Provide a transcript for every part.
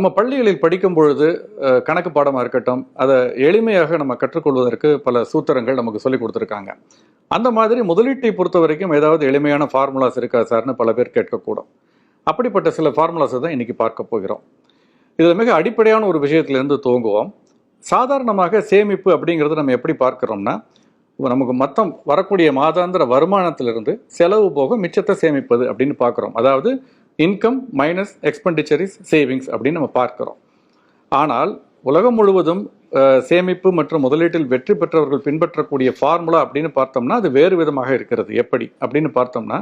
நம்ம பள்ளிகளில் படிக்கும் பொழுது கணக்கு பாடமாக இருக்கட்டும் அதை எளிமையாக நம்ம கற்றுக்கொள்வதற்கு பல சூத்திரங்கள் நமக்கு சொல்லி கொடுத்துருக்காங்க. அந்த மாதிரி முதலீட்டை பொறுத்த வரைக்கும் ஏதாவது எளிமையான ஃபார்முலாஸ் இருக்கா சார்னு பல பேர் கேட்கக்கூடும். அப்படிப்பட்ட சில ஃபார்முலாஸை தான் இன்னைக்கு பார்க்க போகிறோம். இதில் மிக அடிப்படையான ஒரு விஷயத்திலிருந்து துவங்குவோம். சாதாரணமாக சேமிப்பு அப்படிங்கிறது நம்ம எப்படி பார்க்கிறோம்னா நமக்கு மொத்தம் வரக்கூடிய மாதாந்திர வருமானத்திலிருந்து செலவு போக மிச்சத்தை சேமிப்பது அப்படின்னு பார்க்குறோம். அதாவது income minus expenditure is savings அப்படின்னு நம்ம பார்க்கிறோம். ஆனால் உலகம் முழுவதும் சேமிப்பு மற்றும் முதலீட்டில் வெற்றி பெற்றவர்கள் பின்பற்றக்கூடிய ஃபார்முலா அப்படின்னு பார்த்தோம்னா அது வேறு விதமாக இருக்கிறது. எப்படி? அப்படின்னு பார்த்தோம்னா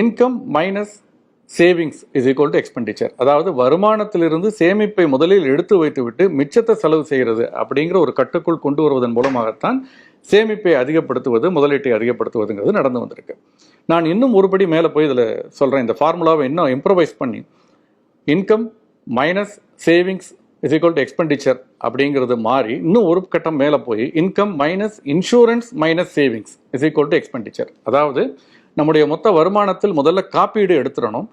income minus savings is equal to expenditure அதாவது வருமானத்திலிருந்து சேமிப்பை முதலில் எடுத்து வைத்துவிட்டு மிச்சத்தை செலவு செய்கிறது அப்படிங்கிற ஒரு கட்டுக்குள் கொண்டு வருவதன் மூலமாகத்தான் சேமிப்பை அதிகப்படுத்துவது முதலீட்டை அதிகப்படுத்துவதுங்கிறது நடந்து வந்திருக்கு. நான் இன்னும் ஒருபடி மேலே போய் இதில் சொல்கிறேன். இந்த ஃபார்முலாவை இன்னும் இம்ப்ரவைஸ் பண்ணி income minus savings is equal to expenditure அப்படிங்கிறது மாறி இன்னும் ஒரு கட்டம் மேலே போய் income minus insurance minus savings is equal to expenditure அதாவது நம்முடைய மொத்த வருமானத்தில் முதல்ல காப்பீடு எடுத்துடணும்.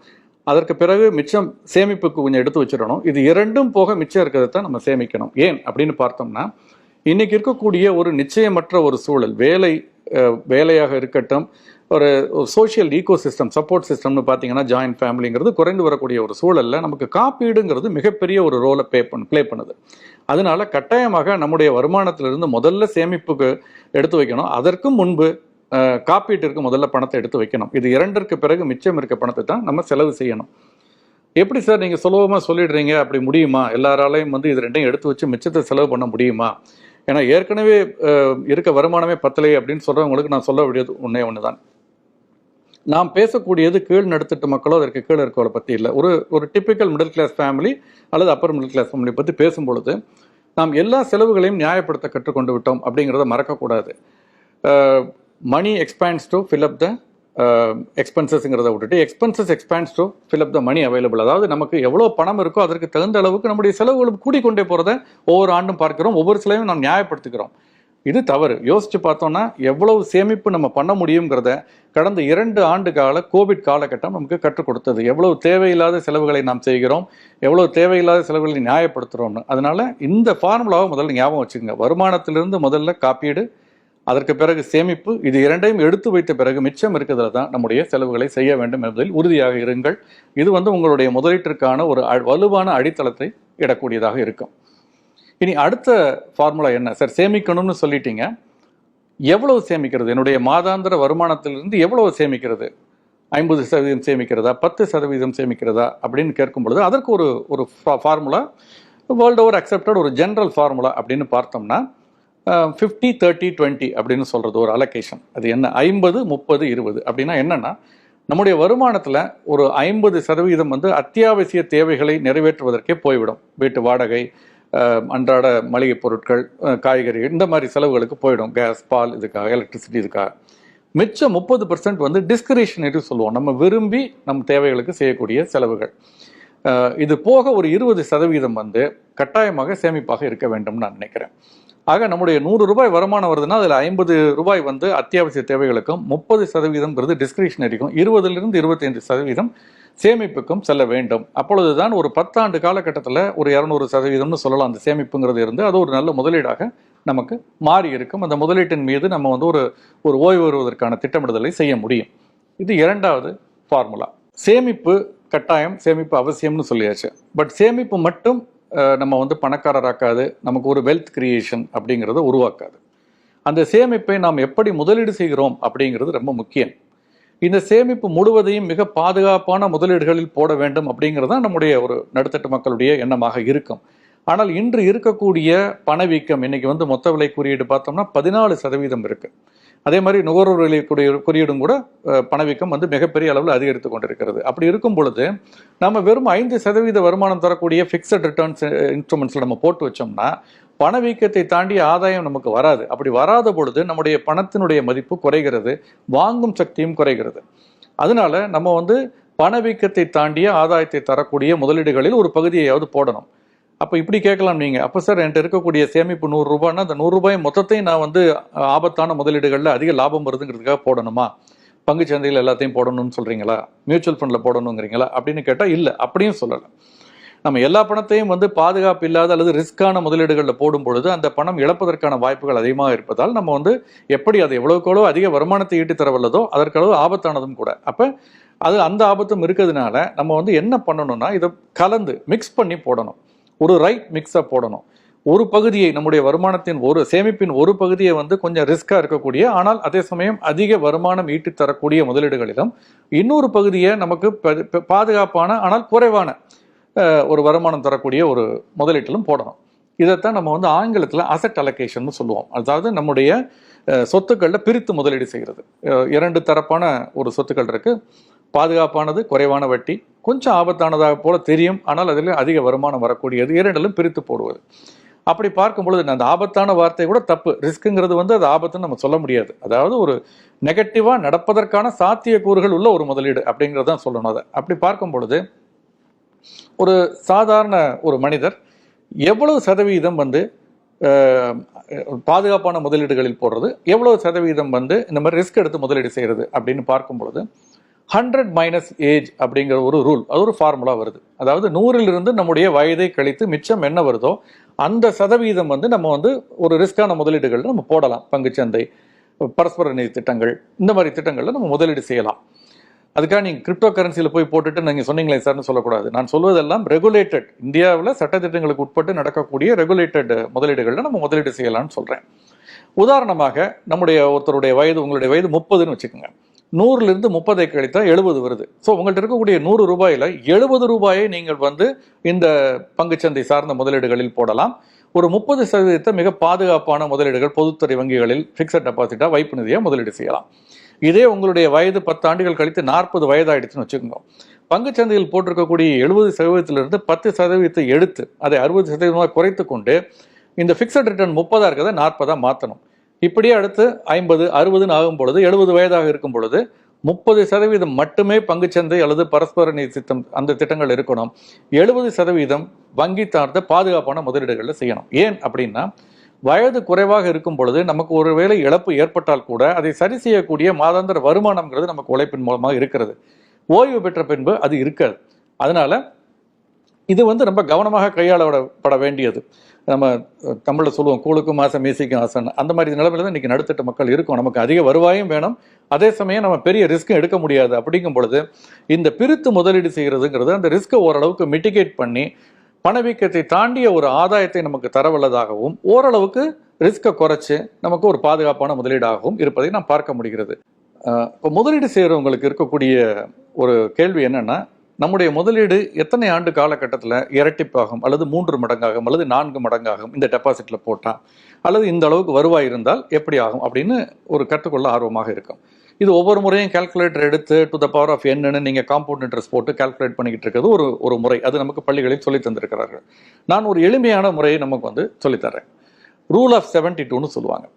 அதற்கு பிறகு மிச்சம் சேமிப்புக்கு கொஞ்சம் எடுத்து வச்சிடணும். இது இரண்டும் போக மிச்சம் இருக்கிறத தான் நம்ம சேமிக்கணும். ஏன்? அப்படின்னு பார்த்தோம்னா இன்னைக்கு இருக்கக்கூடிய ஒரு நிச்சயமற்ற ஒரு சூழல் வேலை வேலையாக இருக்கட்டும் ஒரு சோஷியல் ஈகோ சிஸ்டம் சப்போர்ட் சிஸ்டம்னு பார்த்தீங்கன்னா ஜாயின்ட் ஃபேமிலிங்கிறது குறைந்து வரக்கூடிய ஒரு சூழலில் நமக்கு காப்பீடுங்கிறது மிகப்பெரிய ஒரு ரோலை ப்ளே பண்ண ப்ளே பண்ணுது. அதனால கட்டாயமாக நம்முடைய வருமானத்திலிருந்து முதல்ல சேமிப்புக்கு எடுத்து வைக்கணும். அதற்கும் முன்பு காப்பீட்டிற்கு முதல்ல பணத்தை எடுத்து வைக்கணும். இது இரண்டிற்கு பிறகு மிச்சம் இருக்க பணத்தை தான் நம்ம செலவு செய்யணும். எப்படி சார் நீங்கள் சுலபமாக சொல்லிடுறீங்க? அப்படி முடியுமா? எல்லாராலையும் வந்து இது ரெண்டையும் எடுத்து வச்சு மிச்சத்தை செலவு பண்ண முடியுமா? ஏன்னா ஏற்கனவே இருக்க வருமானமே பத்தலை அப்படின்னு சொல்கிறவங்களுக்கு நான் சொல்ல வேண்டியது ஒன்றே ஒன்று தான் நாம் பேசக்கூடியது கீழ் நடத்திட்டு மக்களோ அதற்கு கீழே இருக்கவளை பற்றி இல்லை. ஒரு ஒரு டிப்பிக்கல் மிடில் கிளாஸ் ஃபேமிலி அல்லது அப்பர் மிடில் கிளாஸ் ஃபேமிலி பற்றி பேசும்பொழுது நாம் எல்லா செலவுகளையும் நியாயப்படுத்த கற்றுக்கொண்டு விட்டோம் அப்படிங்கிறத மறக்கக்கூடாது. Money expands to fill up the எக்ஸ்பென்சஸ்ங்கிறத விட்டுட்டு expenses expands to fill up the money available அதாவது நமக்கு எவ்வளோ பணம் இருக்கோ அதற்கு தகுந்த அளவுக்கு நம்முடைய செலவுகளும் கூடிக்கொண்டே போகிறத ஒவ்வொரு ஆண்டும் பார்க்கிறோம். ஒவ்வொரு செலவையும் நாம் நியாயப்படுத்துகிறோம் இது தவறு. யோசிச்சு பார்த்தோம்னா எவ்வளவு சேமிப்பு நம்ம பண்ண முடியுங்கிறத கடந்த இரண்டு ஆண்டு கால கோவிட் காலகட்டம் நமக்கு கற்றுக் கொடுத்தது. எவ்வளவு தேவையில்லாத செலவுகளை நாம் செய்கிறோம். எவ்வளவு தேவையில்லாத செலவுகளை நியாயப்படுத்துகிறோம்னு அதனால இந்த ஃபார்முலாவை முதல்ல ஞாபகம் வச்சுக்கோங்க. வருமானத்திலிருந்து முதல்ல காப்பீடு அதற்கு பிறகு சேமிப்பு இது இரண்டையும் எடுத்து வைத்த பிறகு மிச்சம் இருக்கிறதுல தான் நம்முடைய செலவுகளை செய்ய வேண்டும் என்பதில் உறுதியாக இருங்கள். இது வந்து உங்களுடைய முதலீட்டிற்கான ஒரு அ- வலுவான அடித்தளத்தை இடக்கூடியதாக இருக்கும். இனி அடுத்த ஃபார்முலா என்ன? சார் சேமிக்கணும்னு சொல்லிட்டீங்க. எவ்வளவு சேமிக்கிறது? என்னுடைய மாதாந்திர வருமானத்திலிருந்து எவ்வளவு சேமிக்கிறது? ஐம்பது சதவீதம் சேமிக்கிறதா? பத்து சதவீதம் சேமிக்கிறதா? அப்படின்னு கேட்கும் பொழுது அதற்கு ஒரு ஒரு ஃபார்முலா வேர்ல்டு ஓவர் அக்செப்டட் ஒரு ஜென்ரல் ஃபார்முலா அப்படின்னு பார்த்தோம்னா ஃபிஃப்டி தேர்ட்டி டுவெண்ட்டி அப்படின்னு சொல்கிறது ஒரு அலோகேஷன் அது என்ன? ஐம்பது முப்பது இருபது. அப்படின்னா என்னென்னா நம்முடைய வருமானத்தில் ஒரு ஐம்பது சதவீதம் வந்து அத்தியாவசிய தேவைகளை நிறைவேற்றுவதற்கே போய்விடும். வீட்டு வாடகை அன்றாட மளிகை பொருட்கள் காய்கறிகள் இந்த மாதிரி செலவுகளுக்கு போயிடும் கேஸ் பால் இதுக்காக எலக்ட்ரிசிட்டி இதுக்காக. மிச்சம் முப்பது பர்சன்ட் வந்து டிஸ்கரேஷனரி சொல்லுவோம். நம்ம விரும்பி நம் தேவைகளுக்கு செய்யக்கூடிய செலவுகள். இது போக ஒரு இருபது சதவீதம் வந்து கட்டாயமாக சேமிப்பாக இருக்க வேண்டும் நான் நினைக்கிறேன். ஆக நம்முடைய நூறு ரூபாய் வருமானம் வருதுன்னா அதில் ஐம்பது ரூபாய் வந்து அத்தியாவசிய தேவைகளுக்கும் முப்பது சதவீதம்ங்கிறது டிஸ்கிரிப்ஷனரிக்கும் இருபதுலேருந்து இருபத்தைந்து சதவீதம் சேமிப்புக்கும் செல்ல வேண்டும். அப்பொழுதுதான் ஒரு பத்தாண்டு காலகட்டத்தில் ஒரு இரநூறு சதவீதம்னு சொல்லலாம். அந்த சேமிப்புங்கிறது இருந்து அது ஒரு நல்ல முதலீடாக நமக்கு மாறி இருக்கும். அந்த முதலீட்டின் மீது நம்ம வந்து ஒரு ஒரு ஓய்வு வருவதற்கான திட்டமிடுதலை செய்ய முடியும். இது இரண்டாவது ஃபார்முலா சேமிப்பு கட்டாயம் சேமிப்பு அவசியம்னு சொல்லியாச்சு. பட் சேமிப்பு மட்டும் நம்ம வந்து பணக்காரராக்காது நமக்கு ஒரு வெல்த் கிரியேஷன் அப்படிங்கிறத உருவாக்காது. அந்த சேமிப்பை நாம் எப்படி முதலீடு செய்கிறோம் அப்படிங்கிறது ரொம்ப முக்கியம். இந்த சேமிப்பு முழுவதையும் மிக பாதுகாப்பான முதலீடுகளில் போட வேண்டும் அப்படிங்கிறது தான் நம்முடைய ஒரு நடுத்தட்டு மக்களுடைய எண்ணமாக இருக்கும். ஆனால் இன்று இருக்கக்கூடிய பணவீக்கம் இன்னைக்கு வந்து மொத்த விலை குறியீடு பார்த்தோம்னா பதினாலு சதவீதம் இருக்குது அதே மாதிரி நுகர்வோர் விலை குறியீடும் கூட பணவீக்கம் வந்து மிகப்பெரிய அளவில் அதிகரித்து கொண்டிருக்கிறது. அப்படி இருக்கும் பொழுது நம்ம வெறும் ஐந்து சதவீத வருமானம் தரக்கூடிய ஃபிக்ஸட் ரிட்டர்ன்ஸ் இன்ஸ்ட்ருமெண்ட்ஸில் நம்ம போட்டு வச்சோம்னா பணவீக்கத்தை தாண்டி ஆதாயம் நமக்கு வராது. அப்படி வராத பொழுது நம்முடைய பணத்தினுடைய மதிப்பு குறைகிறது வாங்கும் சக்தியும் குறைகிறது. அதனால நம்ம வந்து பணவீக்கத்தை தாண்டிய ஆதாயத்தை தரக்கூடிய முதலீடுகளில் ஒரு பகுதியையாவது போடணும். அப்போ இப்படி கேட்கலாம் நீங்கள் அப்போ சார் என்கிட்ட இருக்கக்கூடிய சேமிப்பு நூறுரூபான்னா அந்த நூறுரூபாய் மொத்தத்தையும் நான் வந்து ஆபத்தான முதலீடுகளில் அதிக லாபம் வருதுங்கிறதுக்காக போடணுமா? பங்கு சந்தையில் எல்லாத்தையும் போடணும்னு சொல்கிறீங்களா மியூச்சுவல் ஃபண்டில் போடணுங்கிறீங்களா? அப்படின்னு கேட்டால் இல்லை. அப்படியும் சொல்லலை. நம்ம எல்லா பணத்தையும் வந்து பாதுகாப்பு இல்லாத அல்லது ரிஸ்க்கான முதலீடுகளில் போடும் பொழுது அந்த பணம் இழப்பதற்கான வாய்ப்புகள் அதிகமாக இருப்பதால் நம்ம வந்து எப்படி அது எவ்வளவுக்கு அதிக வருமானத்தை ஈட்டி தரவல்லதோ அதற்களவு ஆபத்தானதும் கூட. அப்போ அது அந்த ஆபத்தும் இருக்கிறதுனால நம்ம வந்து என்ன பண்ணணும்னா இதை கலந்து மிக்ஸ் பண்ணி போடணும். ஒரு ரைட் மிக்ஸை போடணும். ஒரு பகுதியை நம்முடைய வருமானத்தின் ஒரு சேமிப்பின் ஒரு பகுதியை வந்து கொஞ்சம் ரிஸ்க்காக இருக்கக்கூடிய ஆனால் அதே சமயம் அதிக வருமானம் ஈட்டி தரக்கூடிய முதலீடுகளிலும் இன்னொரு பகுதியை நமக்கு பாதுகாப்பான ஆனால் குறைவான ஒரு வருமானம் தரக்கூடிய ஒரு முதலீட்டிலும் போடணும். இதைத்தான் நம்ம வந்து ஆங்கிலத்தில் அசட் அலகேஷன் சொல்லுவோம். அதாவது நம்முடைய சொத்துக்களில் பிரித்து முதலீடு செய்கிறது. இரண்டு தரப்பான ஒரு சொத்துக்கள் இருக்குது பாதுகாப்பானது குறைவான வட்டி கொஞ்சம் ஆபத்தானதாக போல தெரியும் ஆனால் அதில் அதிக வருமானம் வரக்கூடியது இரண்டிலும் பிரித்து போடுவது. அப்படி பார்க்கும் பொழுது அந்த ஆபத்தான வார்த்தை கூட தப்பு. ரிஸ்க்குங்கிறது வந்து அது ஆபத்துன்னு நம்ம சொல்ல முடியாது. அதாவது ஒரு நெகட்டிவாக நடப்பதற்கான சாத்தியக்கூறுகள் உள்ள ஒரு முதலீடு அப்படிங்கிறது தான் சொல்லணும் அதை. அப்படி பார்க்கும் பொழுது ஒரு சாதாரண ஒரு மனிதர் எவ்வளவு சதவீதம் வந்து பாதுகாப்பான முதலீடுகளில் போடுறது எவ்வளவு சதவீதம் வந்து இந்த மாதிரி ரிஸ்க் எடுத்து முதலீடு செய்கிறது அப்படின்னு பார்க்கும் பொழுது ஹண்ட்ரட் மைனஸ் ஏஜ் அப்படிங்கிற ஒரு ரூல் அது ஒரு ஃபார்முலா வருது. அதாவது நூறிலிருந்து நம்முடைய வயதை கழித்து மிச்சம் என்ன வருதோ அந்த சதவீதம் வந்து நம்ம வந்து ஒரு ரிஸ்கான முதலீடுகள் நம்ம போடலாம். பங்குச்சந்தை பரஸ்பர நிதி திட்டங்கள் இந்த மாதிரி திட்டங்களில் நம்ம முதலீடு செய்யலாம். அதுக்காக நீங்கள் கிரிப்டோ கரன்சியில் போய் போட்டுட்டு நீங்கள் சொன்னீங்களே சார்னு சொல்லக்கூடாது. நான் சொல்வதெல்லாம் ரெகுலேட்டட் இந்தியாவில் சட்டத்திட்டங்களுக்கு உட்பட்டு நடக்கக்கூடிய ரெகுலேட்டட் முதலீடுகளில் நம்ம முதலீடு செய்யலாம்னு சொல்கிறேன் உதாரணமாக நம்முடைய ஒருத்தருடைய வயது உங்களுடைய வயது முப்பதுன்னு வச்சுக்கோங்க. நூறுலேருந்து முப்பதை கழித்தால் எழுபது வருது. ஸோ உங்கள்கிட்ட இருக்கக்கூடிய நூறு ரூபாயில் எழுபது ரூபாயை நீங்கள் வந்து இந்த பங்குச்சந்தை சார்ந்த முதலீடுகளில் போடலாம். ஒரு முப்பது சதவீதத்தை மிக பாதுகாப்பான முதலீடுகள் பொதுத்துறை வங்கிகளில் ஃபிக்ஸட் டெபாசிட்டாக வைப்பு நிதியாக முதலீடு செய்யலாம். இதே உங்களுடைய வயது பத்து ஆண்டுகள் கழித்து நாற்பது வயதாயிடுச்சுன்னு வச்சுக்கோங்க. பங்குச்சந்தையில் போட்டிருக்கக்கூடிய எழுபது சதவீதத்திலிருந்து பத்து சதவீதத்தை எடுத்து அதை அறுபது சதவீதமாக குறைத்து கொண்டு இந்த ஃபிக்ஸட் ரிட்டர்ன் முப்பதாக இருக்கிறத நாற்பதாக மாற்றணும் இப்படியே அடுத்து ஐம்பது அறுபதுன்னு ஆகும் பொழுது எழுபது வயதாக இருக்கும் பொழுது முப்பது சதவீதம் மட்டுமே பங்குச்சந்தை அல்லது பரஸ்பர நிதி திட்டம் அந்த திட்டங்கள் இருக்கணும். எழுபது சதவீதம் வங்கி சார்ந்த பாதுகாப்பான முதலீடுகளில் செய்யணும். ஏன் அப்படின்னா வயது குறைவாக இருக்கும் பொழுது நமக்கு ஒருவேளை இழப்பு ஏற்பட்டால் கூட அதை சரி செய்யக்கூடிய மாதாந்திர வருமானம்ங்கிறது நமக்கு உழைப்பின் மூலமாக இருக்கிறது. ஓய்வு பெற்ற பின்பு அது இருக்காது. அதனால இது வந்து ரொம்ப கவனமாக கையாளப்பட வேண்டியது. நம்ம தமிழில் சொல்லுவோம் கூழுக்கும் மாசம் மீசிக்கும் ஆசன் அந்த மாதிரி நிலைமையில தான் இன்றைக்கி நடுத்தட்ட மக்கள் இருக்கும். நமக்கு அதிக வருவாயும் வேணும். அதே சமயம் நம்ம பெரிய ரிஸ்க்கும் எடுக்க முடியாது. அப்படிங்கும் பொழுது இந்த பிரித்து முதலீடு செய்கிறதுங்கிறது அந்த ரிஸ்க்கை ஓரளவுக்கு மிட்டிகேட் பண்ணி பணவீக்கத்தை தாண்டிய ஒரு ஆதாயத்தை நமக்கு தரவல்லதாகவும் ஓரளவுக்கு ரிஸ்க்கை குறைச்சி நமக்கு ஒரு பாதுகாப்பான முதலீடாகவும் இருப்பதை நாம் பார்க்க முடிகிறது. இப்போ முதலீடு செய்கிறவங்களுக்கு இருக்கக்கூடிய ஒரு கேள்வி என்னென்னா நம்முடைய முதலீடு எத்தனை ஆண்டு காலகட்டத்தில் இரட்டிப்பாகும் அல்லது மூன்று மடங்காகும் அல்லது நான்கு மடங்காகும் இந்த டெபாசிட்டில் போட்டால் அல்லது இந்த அளவுக்கு வருவாய் இருந்தால் எப்படி ஆகும் அப்படின்னு ஒரு கற்றுக்கொள்ள ஆர்வமாக இருக்கும். இது ஒவ்வொரு முறையும் கால்குலேட்டர் எடுத்து டு த பவர் ஆஃப் என்னன்னு நீங்கள் காம்பவுண்ட் இன்ட்ரெஸ்ட் போட்டு கால்குலேட் பண்ணிக்கிட்டு இருக்கிறது ஒரு ஒரு முறை. அது நமக்கு பள்ளிகளில் சொல்லி தந்திருக்கிறார்கள். நான் ஒரு எளிமையான முறையை நமக்கு வந்து சொல்லித்தரேன் ரூல் ஆஃப் செவன்டி டூன்னு சொல்லுவாங்க.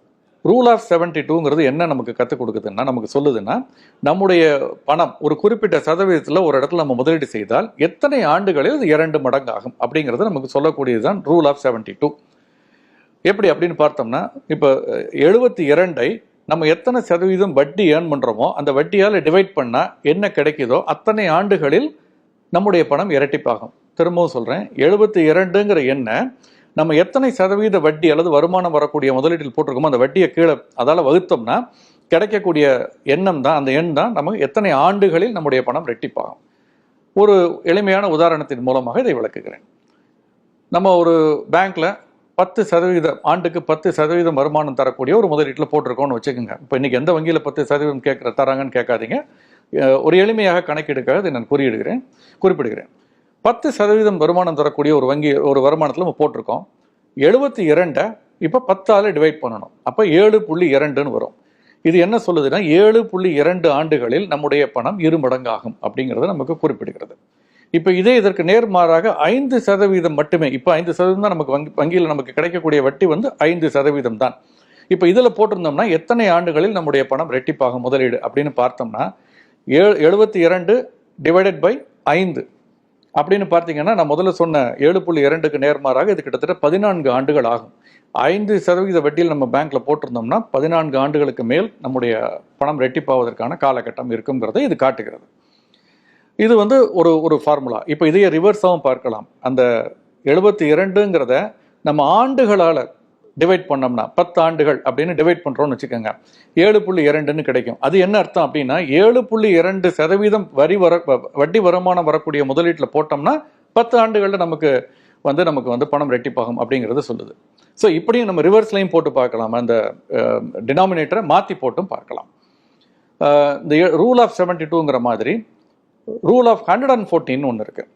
ரூல் ஆஃப் செவன்டி டூங்கிறது என்ன நமக்கு கற்றுக் கொடுக்குதுன்னா நமக்கு சொல்லுதுன்னா நம்முடைய பணம் ஒரு குறிப்பிட்ட சதவீதத்தில் ஒரு இடத்துல நம்ம முதலீடு செய்தால் எத்தனை ஆண்டுகளில் அது இரண்டு மடங்காகும் அப்படிங்கிறது நமக்கு சொல்லக்கூடியது தான் ரூல் ஆஃப் செவன்டி டூ எப்படி அப்படின்னு பார்த்தோம்னா இப்போ எழுபத்தி இரண்டை நம்ம எத்தனை சதவீதம் வட்டி ஏர்ன் பண்ணுறோமோ அந்த வட்டியால் டிவைட் பண்ணால் என்ன கிடைக்குதோ அத்தனை ஆண்டுகளில் நம்முடைய பணம் இரட்டிப்பாகும். திரும்பவும் சொல்கிறேன் எழுபத்தி இரண்டுங்கிற எண்ணை நம்ம எத்தனை சதவீத வட்டி அல்லது வருமானம் வரக்கூடிய முதலீட்டில் போட்டிருக்கோமோ அந்த வட்டியை கீழே அதால் வகுத்தோம்னா கிடைக்கக்கூடிய எண்ணம் தான் அந்த எண் தான் நமக்கு எத்தனை ஆண்டுகளில் நம்முடைய பணம் ரெட்டிப்பாகும். ஒரு எளிமையான உதாரணத்தின் மூலமாக இதை விளக்குகிறேன். நம்ம ஒரு பேங்க்கில் பத்து சதவீதம் ஆண்டுக்கு பத்து சதவீதம் வருமானம் தரக்கூடிய ஒரு முதலீட்டில் போட்டிருக்கோம்னு வச்சுக்கோங்க. இப்போ இன்றைக்கி எந்த வங்கியில் பத்து சதவீதம் கேட்குற தராங்கன்னு கேட்காதீங்க. ஒரு எளிமையாக கணக்கெடுக்காக இதை நான் குறியிடுகிறேன் குறிப்பிடுகிறேன். பத்து சதவீதம் வருமானம் தரக்கூடிய ஒரு வங்கி ஒரு வருமானத்தில் நம்ம போட்டிருக்கோம். எழுபத்தி இரண்டை இப்போ பத்தால் டிவைட் பண்ணணும். அப்போ ஏழு புள்ளி இரண்டுன்னு வரும். இது என்ன சொல்லுதுன்னா ஏழு புள்ளி இரண்டு ஆண்டுகளில் நம்முடைய பணம் இருமடங்காகும் அப்படிங்கிறத நமக்கு குறிப்பிடுகிறது. இப்போ இதே இதற்கு நேர்மாறாக ஐந்து சதவீதம் மட்டுமே இப்போ ஐந்து சதவீதம் தான் நமக்கு வங்கி வங்கியில் நமக்கு கிடைக்கக்கூடிய வட்டி வந்து ஐந்து சதவீதம் தான். இப்போ இதில் போட்டிருந்தோம்னா எத்தனை ஆண்டுகளில் நம்முடைய பணம் ரெட்டிப்பாகும் முதலீடு அப்படின்னு பார்த்தோம்னா ஏழு எழுபத்தி இரண்டு டிவைடட் பை ஐந்து. அப்படின்னு பார்த்தீங்கன்னா நான் முதல்ல சொன்ன ஏழு புள்ளி இரண்டுக்கு நேர்மாறாக இது கிட்டத்தட்ட பதினான்கு ஆண்டுகள் ஆகும். ஐந்து சதவீத வட்டியில் நம்ம பேங்க்ல போட்டிருந்தோம்னா பதினான்கு ஆண்டுகளுக்கு மேல் நம்முடைய பணம் ரெட்டிப்பாவதற்கான காலகட்டம் இருக்குங்கிறதை இது காட்டுகிறது. இது வந்து ஒரு ஒரு ஃபார்முலா. இப்போ இதையே ரிவர்ஸாகவும் பார்க்கலாம். அந்த எழுபத்தி இரண்டுங்கிறத நம்ம ஆண்டுகளால் டிவைட் பண்ணோம்னா பத்து ஆண்டுகள் அப்படின்னு டிவைட் பண்ணுறோம்னு வச்சுக்கோங்க. ஏழு புள்ளி இரண்டுன்னு கிடைக்கும். அது என்ன அர்த்தம் அப்படின்னா ஏழு புள்ளி இரண்டு சதவீதம் வரி வர வட்டி வருமானம் வரக்கூடிய முதலீட்டில் போட்டோம்னா பத்து ஆண்டுகளில் நமக்கு வந்து நமக்கு வந்து பணம் ரெட்டிப்பாகும் அப்படிங்கிறது சொல்லுது. ஸோ இப்படியும் நம்ம ரிவர்ஸ்லையும் போட்டு பார்க்கலாம். அந்த டினாமினேட்டரை மாற்றி போட்டும் பார்க்கலாம். இந்த ரூல் ஆஃப் செவன்டி டூங்கிற மாதிரி ரூல் ஆஃப் ஹண்ட்ரட் அண்ட் ஃபோர்டின்னு ஒன்று இருக்குது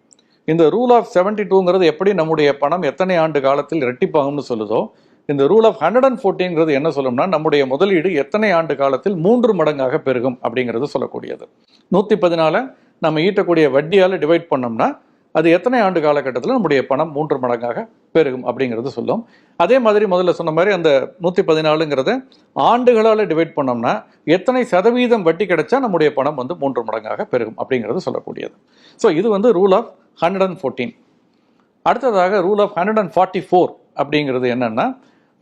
இந்த ரூல் ஆஃப் செவன்டி டூங்கிறது எப்படி நம்முடைய பணம் எத்தனை ஆண்டு காலத்தில் இரட்டிப்பாகும்னு சொல்லுதோ இந்த ரூல் ஆஃப் ஹண்ட்ரட் அண்ட் ஃபோர்டீன்கிறது என்ன சொல்லும்னா நம்முடைய முதலீடு எத்தனை ஆண்டு காலத்தில் மூன்று மடங்காக பெருகும் அப்படிங்கிறது சொல்லக்கூடியது. நூற்றி பதினால நம்ம ஈட்டக்கூடிய வட்டியால் டிவைட் பண்ணோம்னா அது எத்தனை ஆண்டு காலகட்டத்தில் நம்முடைய பணம் மூன்று மடங்காக பெருகும் அப்படிங்கிறது சொல்லும். அதே மாதிரி முதல்ல சொன்ன மாதிரி அந்த நூற்றி பதினாலுங்கிறத ஆண்டுகளால் டிவைட் பண்ணோம்னா எத்தனை சதவீதம் வட்டி கிடைச்சா நம்முடைய பணம் வந்து மூன்று மடங்காக பெருகும் அப்படிங்கிறது சொல்லக்கூடியது. ஸோ இது வந்து rule of hundred and fourteen அடுத்ததாக rule of hundred and forty four அப்படிங்கிறது என்னென்னா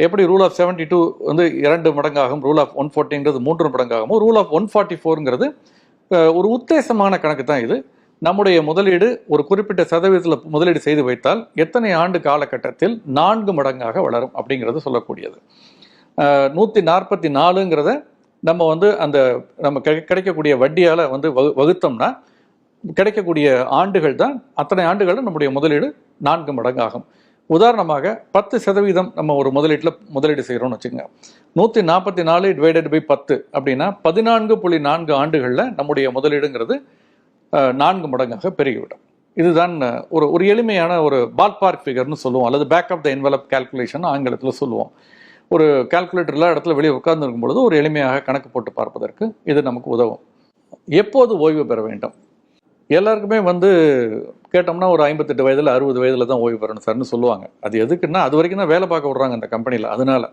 எப்படி ரூல் ஆஃப் செவன்டி டூ வந்து இரண்டு மடங்காகும் ரூல் ஆஃப் ஒன் ஃபோர்ட்டிங்கிறது மூன்று மடங்காகவும் ரூல் ஆஃப் ஒன் ஃபார்ட்டி ஃபோருங்கிறது ஒரு உத்தேசமான கணக்கு தான் இது. நம்முடைய முதலீடு ஒரு குறிப்பிட்ட சதவீதத்தில் முதலீடு செய்து வைத்தால் எத்தனை ஆண்டு காலகட்டத்தில் நான்கு மடங்காக வளரும் அப்படிங்கிறது சொல்லக்கூடியது. நூற்றி நாற்பத்தி நாலுங்கிறத நம்ம வந்து அந்த நம்ம கிடைக்கக்கூடிய வட்டியால் வந்து வகு வகுத்தோம்னா கிடைக்கக்கூடிய ஆண்டுகள் தான் அத்தனை ஆண்டுகளும் நம்முடைய முதலீடு நான்கு மடங்காகும். உதாரணமாக பத்து சதவீதம் நம்ம ஒரு முதலீட்டில் முதலீடு செய்கிறோம்னு வச்சுக்கோங்க. நூற்றி நாற்பத்தி நாலு டிவைடட் பை பத்து அப்படின்னா பதினான்கு புள்ளி நான்கு ஆண்டுகளில் நம்முடைய முதலீடுங்கிறது நான்கு மடங்காக பெருகிவிடும். இதுதான் ஒரு ஒரு எளிமையான ஒரு பால் பார்க் ஃபிகர்னு சொல்லுவோம். அல்லது back of the envelope calculation ஆங்கிலத்தில் சொல்லுவோம். ஒரு கால்குலேட்டர் இடத்துல வெளியே உட்கார்ந்துருக்கும் பொழுது ஒரு எளிமையாக கணக்கு போட்டு பார்ப்பதற்கு இது நமக்கு உதவும். எப்போது ஓய்வு பெற வேண்டும்? எல்லாருக்குமே வந்து கேட்டோம்னா ஒரு ஐம்பத்தெட்டு வயதில் அறுபது வயதில் தான் ஓய்வு பெறணும் சார்னு சொல்லுவாங்க. அது எதுக்குன்னா அது வரைக்கும் தான் வேலை பார்க்க விட்றாங்க அந்த கம்பெனியில் அதனால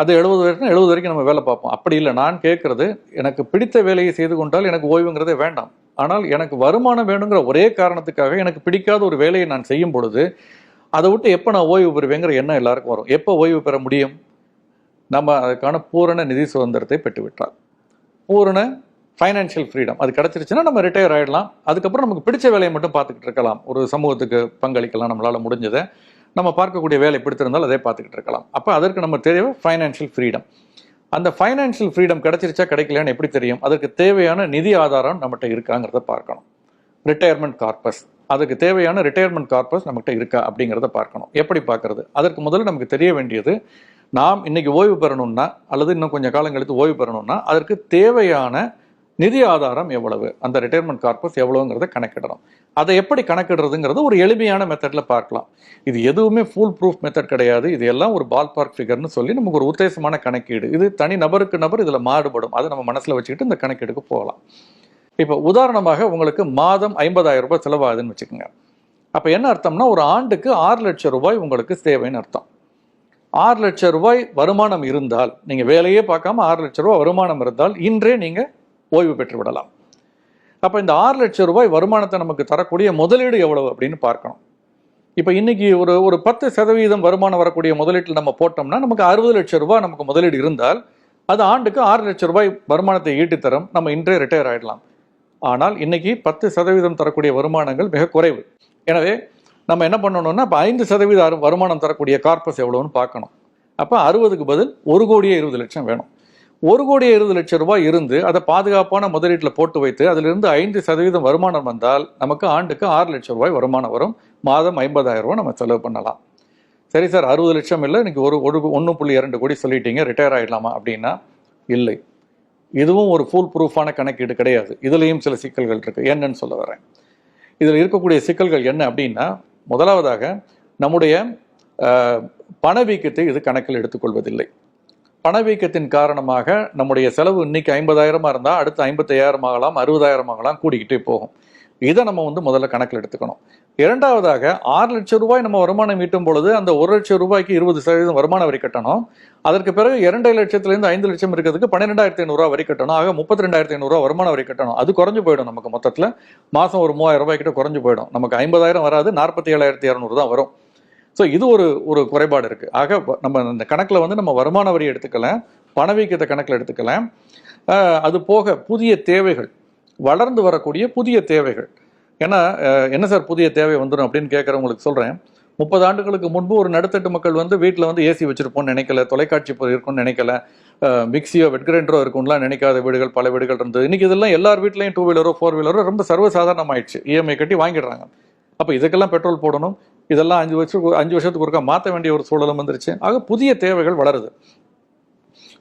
அது எழுபது வரைக்கும் எழுபது வரைக்கும் நம்ம வேலை பார்ப்போம். அப்படி இல்லை நான் கேட்குறது எனக்கு பிடித்த வேலையை செய்து கொண்டால் எனக்கு ஓய்வுங்கிறதே வேண்டாம். ஆனால் எனக்கு வருமானம் வேணுங்கிற ஒரே காரணத்துக்காக எனக்கு பிடிக்காத ஒரு வேலையை நான் செய்யும் பொழுது அதை விட்டு எப்போ நான் ஓய்வு பெறுவேங்கிற எண்ணம் எல்லாருக்கும் வரும். எப்போ ஓய்வு பெற முடியும்? நம்ம அதுக்கான பூரண நிதி சுதந்திரத்தை பெற்றுவிட்டால். பூரண ஃபைனான்ஷியல் ஃப்ரீடம் அது கிடச்சிருச்சுன்னா நம்ம ரிட்டையர் ஆகிடலாம் அதுக்கப்புறம் நமக்கு பிடிச்ச வேலையை மட்டும் பார்த்துக்கிட்டு இருக்கலாம். ஒரு சமூகத்துக்கு பங்களிக்கலாம் நம்மளால் முடிஞ்சதை நம்ம பார்க்கக்கூடிய வேலை பிடித்திருந்தால் அதே பார்த்துக்கிட்டு இருக்கலாம். அப்போ அதற்கு நம்ம தேவை ஃபைனான்ஷியல் ஃப்ரீடம் அந்த ஃபைனான்ஷியல் ஃப்ரீடம் கிடைச்சிருச்சா கிடைக்கலன்னு எப்படி தெரியும்? அதற்கு தேவையான நிதி ஆதாரம் நம்மகிட்ட இருக்காங்கிறத பார்க்கணும். ரிட்டையர்மெண்ட் கார்பஸ் அதுக்கு தேவையான ரிட்டையர்மெண்ட் கார்பஸ் நம்மகிட்ட இருக்கா அப்படிங்கிறத பார்க்கணும். எப்படி பார்க்கறது? அதற்கு முதல்ல நமக்கு தெரிய வேண்டியது நாம் இன்னைக்கு ஓய்வு பெறணும்னா அல்லது இன்னும் கொஞ்சம் காலம் கழித்து ஓய்வு பெறணும்னா அதற்கு தேவையான நிதி ஆதாரம் எவ்வளவு? அந்த ரிட்டையர்மெண்ட் கார்பஸ் எவ்வளவுங்கிறத கணக்கிடணும். அதை எப்படி கணக்கிடுறதுங்கிறது ஒரு எளிமையான மெத்தடில் பார்க்கலாம். இது எதுவுமே ஃபுல் ப்ரூஃப் மெத்தட் கிடையாது. இது எல்லாம் ஒரு பால் பார்க் ஃபிகர்னு சொல்லி நமக்கு ஒரு உத்தேசமான கணக்கீடு. இது தனி நபருக்கு நபர் இதில் மாறுபடும். அதை நம்ம மனசில் வச்சுக்கிட்டு இந்த கணக்கீடுக்கு போகலாம். இப்போ உதாரணமாக உங்களுக்கு மாதம் ஐம்பதாயிரம் ரூபாய் செலவாகுதுன்னு வச்சுக்கோங்க. அப்போ என்ன அர்த்தம்னா ஒரு ஆண்டுக்கு ஆறு லட்சம் ரூபாய் உங்களுக்கு தேவைன்னு அர்த்தம். ஆறு லட்சம் ரூபாய் வருமானம் இருந்தால் நீங்கள் வேலையே பார்க்காம ஆறு லட்சம் ரூபாய் வருமானம் இருந்தால் இன்றே நீங்கள் ஓய்வு பெற்று விடலாம் அப்போ இந்த ஆறு லட்சம் ரூபாய் வருமானத்தை நமக்கு தரக்கூடிய முதலீடு எவ்வளவு அப்படின்னு பார்க்கணும். இப்போ இன்னைக்கு ஒரு ஒரு பத்து சதவீதம் வருமானம் வரக்கூடிய முதலீட்டில் நம்ம போட்டோம்னா நமக்கு அறுபது லட்சம் ரூபாய் நமக்கு முதலீடு இருந்தால் அது ஆண்டுக்கு ஆறு லட்சம் ரூபாய் வருமானத்தை ஈட்டித்தரும். நம்ம இன்றே ரிட்டையர் ஆயிடலாம். ஆனால் இன்னைக்கு பத்து சதவீதம் தரக்கூடிய வருமானங்கள் மிக குறைவு. எனவே நம்ம என்ன பண்ணணும்னா இப்போ ஐந்து சதவீத வருமானம் தரக்கூடிய கார்பஸ் எவ்வளோன்னு பார்க்கணும். அப்போ அறுபதுக்கு பதில் ஒரு கோடியே இருபது லட்சம் வேணும். ஒரு கோடியே இருபது லட்சம் ரூபாய் இருந்து அதை பாதுகாப்பான முதலீட்டில் போட்டு வைத்து அதிலிருந்து ஐந்து சதவீதம் வருமானம் வந்தால் நமக்கு ஆண்டுக்கு ஆறு லட்சம் ரூபாய் வருமானம் வரும். மாதம் ஐம்பதாயிரம் ரூபாய் நம்ம செலவு பண்ணலாம். சரி சார் அறுபது லட்சம் இல்லை இன்றைக்கி ஒரு ஒரு ஒன்று புள்ளி இரண்டு கோடி சொல்லிட்டீங்க ரிட்டையர் ஆயிடலாமா அப்படின்னா? இல்லை. இதுவும் ஒரு ஃபுல் ப்ரூஃபான கணக்கீடு கிடையாது. இதுலேயும் சில சிக்கல்கள் இருக்குது என்னன்னு சொல்ல வரேன். இதில் இருக்கக்கூடிய சிக்கல்கள் என்ன அப்படின்னா முதலாவதாக நம்முடைய பணவீக்கத்தை இது கணக்கில் எடுத்துக்கொள்வதில்லை. பணவீக்கத்தின் காரணமாக நம்முடைய செலவு இன்னைக்கு ஐம்பதாயிரமாக இருந்தால் அடுத்து ஐம்பத்தையாயிரம் ஆகலாம் அறுபதாயிரம் ஆகலாம் கூடிக்கிட்டே போகும். இதை நம்ம வந்து முதல்ல கணக்கில் எடுத்துக்கணும். இரண்டாவதாக ஆறு லட்சம் ரூபாய் நம்ம வருமானம் ஈட்டும் பொழுது அந்த ஒரு லட்சம் ரூபாய்க்கு இருபது சதவீதம் வருமான வரி கட்டணும். அதற்கு பிறகு இரண்டரை லட்சத்துலேருந்து ஐந்து லட்சம் இருக்கிறதுக்கு பன்னிரெண்டாயிரத்தி ஐநூறுரூவா வரி கட்டணும். ஆக முப்பத்தி ரெண்டாயிரத்தி ஐநூறுரூவா வருமான வரி கட்டணும். அது குறைஞ்சு போயிடும் நமக்கு மொத்தத்தில். மாதம் ஒரு மூவாயிரம் ரூபாய் கிட்ட குறைஞ்சு போயிடும். நமக்கு ஐம்பதாயிரம் வராது நாற்பத்தி ஏழாயிரத்தி இரநூறு தான் வரும். ஸோ இது ஒரு ஒரு குறைபாடு இருக்குது ஆக நம்ம இந்த கணக்கில் வந்து நம்ம வருமான வரி எடுத்துக்கலாம் பணவீக்கத்தை கணக்கில் எடுத்துக்கலாம். அது போக புதிய தேவைகள் வளர்ந்து வரக்கூடிய புதிய தேவைகள். ஏன்னா என்ன சார் புதிய தேவை வந்துடும் அப்படின்னு கேட்குறவங்களுக்கு சொல்கிறேன் முப்பது ஆண்டுகளுக்கு முன்பு ஒரு நடுத்தட்டு மக்கள் வந்து வீட்டில் வந்து ஏசி வச்சுருப்போன்னு நினைக்கல தொலைக்காட்சி இருக்கும்னு நினைக்கல. மிக்சியோ வெட் கிரைண்டரோ இருக்கும்லாம் நினைக்காத வீடுகள் பல வீடுகள் இருந்தது. இன்னைக்கு இதெல்லாம் எல்லார் வீட்லேயும் டூ வீலரோ ஃபோர் வீலரோ ரொம்ப சர்வசாதாரணமாயிடுச்சு இஎம்ஐ கட்டி வாங்கிடுறாங்க. அப்போ இதுக்கெல்லாம் பெட்ரோல் போடணும். இதெல்லாம் அஞ்சு வருஷம் அஞ்சு வருஷத்துக்கு ஒருக்கா மாற்ற வேண்டிய ஒரு சூழலும் வந்துருச்சு. ஆக புதிய தேவைகள் வளருது.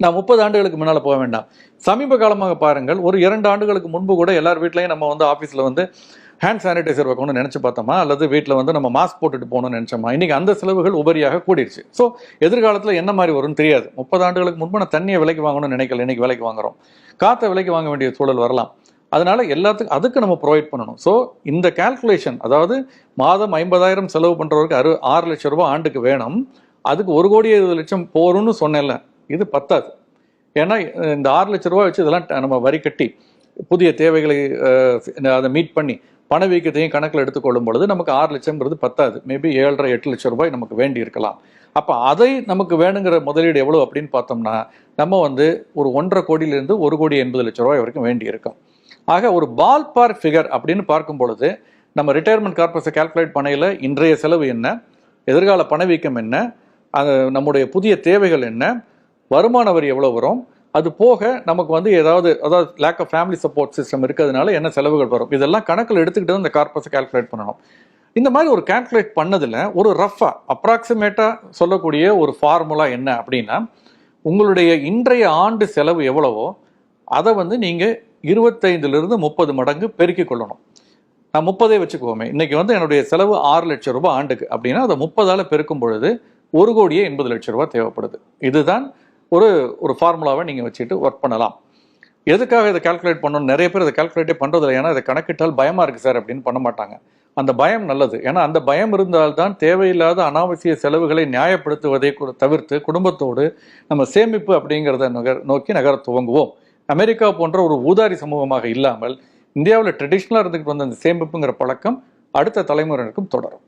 நான் முப்பது ஆண்டுகளுக்கு முன்னால் போக வேண்டாம். சமீப காலமாக பாருங்கள் ஒரு இரண்டு ஆண்டுகளுக்கு முன்பு கூட எல்லார் வீட்லையும் நம்ம வந்து ஆஃபீஸில் வந்து ஹேண்ட் சானிடைசர் வைக்கணும்னு நினச்சி பார்த்தோமா? அல்லது வீட்டில் வந்து நம்ம மாஸ்க் போட்டுட்டு போகணும்னு நினச்சோமா? இன்றைக்கி அந்த செலவுகள் உபரியாக கூடிருச்சு. ஸோ எதிர்காலத்தில் என்ன மாதிரி வரும்னு தெரியாது. முப்பது ஆண்டுகளுக்கு முன்பு நான் தண்ணியை விலைக்கு வாங்கணும்னு நினைக்கல இன்றைக்கி விலைக்கு வாங்குறோம். காற்றை விலைக்கு வாங்க வேண்டிய சூழல் வரலாம். அதனால எல்லாத்துக்கும் அதுக்கு நம்ம ப்ரொவைட் பண்ணணும். ஸோ இந்த கால்குலேஷன் அதாவது மாதம் ஐம்பதாயிரம் செலவு பண்ணுறவருக்கு அறு ஆறு லட்சம் ரூபாய் ஆண்டுக்கு வேணும். அதுக்கு ஒரு கோடி இருபது லட்சம் போகணும்னு சொன்னேன்ல. இது பத்தாது. ஏன்னா இந்த ஆறு லட்ச ரூபாய் வச்சு இதெல்லாம் ட- நம்ம வரி கட்டி புதிய தேவைகளை அதை மீட் பண்ணி பணவீக்கத்தையும் கணக்கில் எடுத்துக்கொள்ளும் பொழுது நமக்கு ஆறு லட்சம்ங்கிறது பத்தாது. மேபி ஏழரை எட்டு லட்சம் ரூபாய் நமக்கு வேண்டி இருக்கலாம். அப்போ அதை நமக்கு வேணுங்கிற முதலீடு எவ்வளோ அப்படின்னு பார்த்தோம்னா நம்ம வந்து ஒரு ஒன்றரை கோடியிலேருந்து ஒரு கோடி எண்பது லட்சம் ரூபாய் வரைக்கும் வேண்டி இருக்கும். ஆக ஒரு பால் பார்க் ஃபிகர் அப்படின்னு பார்க்கும் பொழுது நம்ம ரிட்டையர்மெண்ட் கார்பஸை கால்குலேட் பண்ணையில் இன்றைய செலவு என்ன எதிர்கால பணவீக்கம் என்ன அது நம்முடைய புதிய தேவைகள் என்ன வருமான வரி எவ்வளோ வரும் அது போக நமக்கு வந்து ஏதாவது அதாவது lack of family support system இருக்கிறதுனால என்ன செலவுகள் வரும் இதெல்லாம் கணக்கில் எடுத்துக்கிட்டு தான் இந்த கார்பஸை கால்குலேட் பண்ணணும். இந்த மாதிரி ஒரு கால்குலேட் பண்ணதில் ஒரு ரஃபாக அப்ராக்சிமேட்டாக சொல்லக்கூடிய ஒரு ஃபார்முலா என்ன அப்படின்னா உங்களுடைய இன்றைய ஆண்டு செலவு எவ்வளவோ அதை வந்து நீங்கள் இருபத்தைந்துலேருந்து முப்பது மடங்கு பெருக்கிக் கொள்ளணும். நான் முப்பதே வச்சுக்குவோமே இன்றைக்கி வந்து என்னுடைய செலவு ஆறு லட்சம் ரூபாய் ஆண்டுக்கு. அப்படின்னா அதை முப்பதால் பெருக்கும் பொழுது ஒரு கோடியே எண்பது லட்சம் ரூபாய் தேவைப்படுது. இதுதான் ஒரு ஒரு ஃபார்முலாவை நீங்கள் வச்சுட்டு ஒர்க் பண்ணலாம். எதுக்காக இதை கால்குலேட் பண்ணணும்? நிறைய பேர் இதை கால்குலேட்டே பண்ணுறதில்ல ஏன்னா இதை கணக்கிட்டால் பயமாக இருக்குது சார் அப்படின்னு பண்ண மாட்டாங்க. அந்த பயம் நல்லது. ஏன்னா அந்த பயம் இருந்தால்தான் தேவையில்லாத அனாவசிய செலவுகளை நியாயப்படுத்துவதை கூட தவிர்த்து குடும்பத்தோடு நம்ம சேமிப்பு அப்படிங்கிறத நகர் நோக்கி நகர துவங்குவோம். அமெரிக்கா போன்ற ஒரு ஊதாரி சமூகமாக இல்லாமல் இந்தியாவில் ட்ரெடிஷ்னலாக இருந்துக்கிட்டு வந்த அந்த சேமிப்புங்கிற பழக்கம் அடுத்த தலைமுறையினருக்கும் தொடரும்.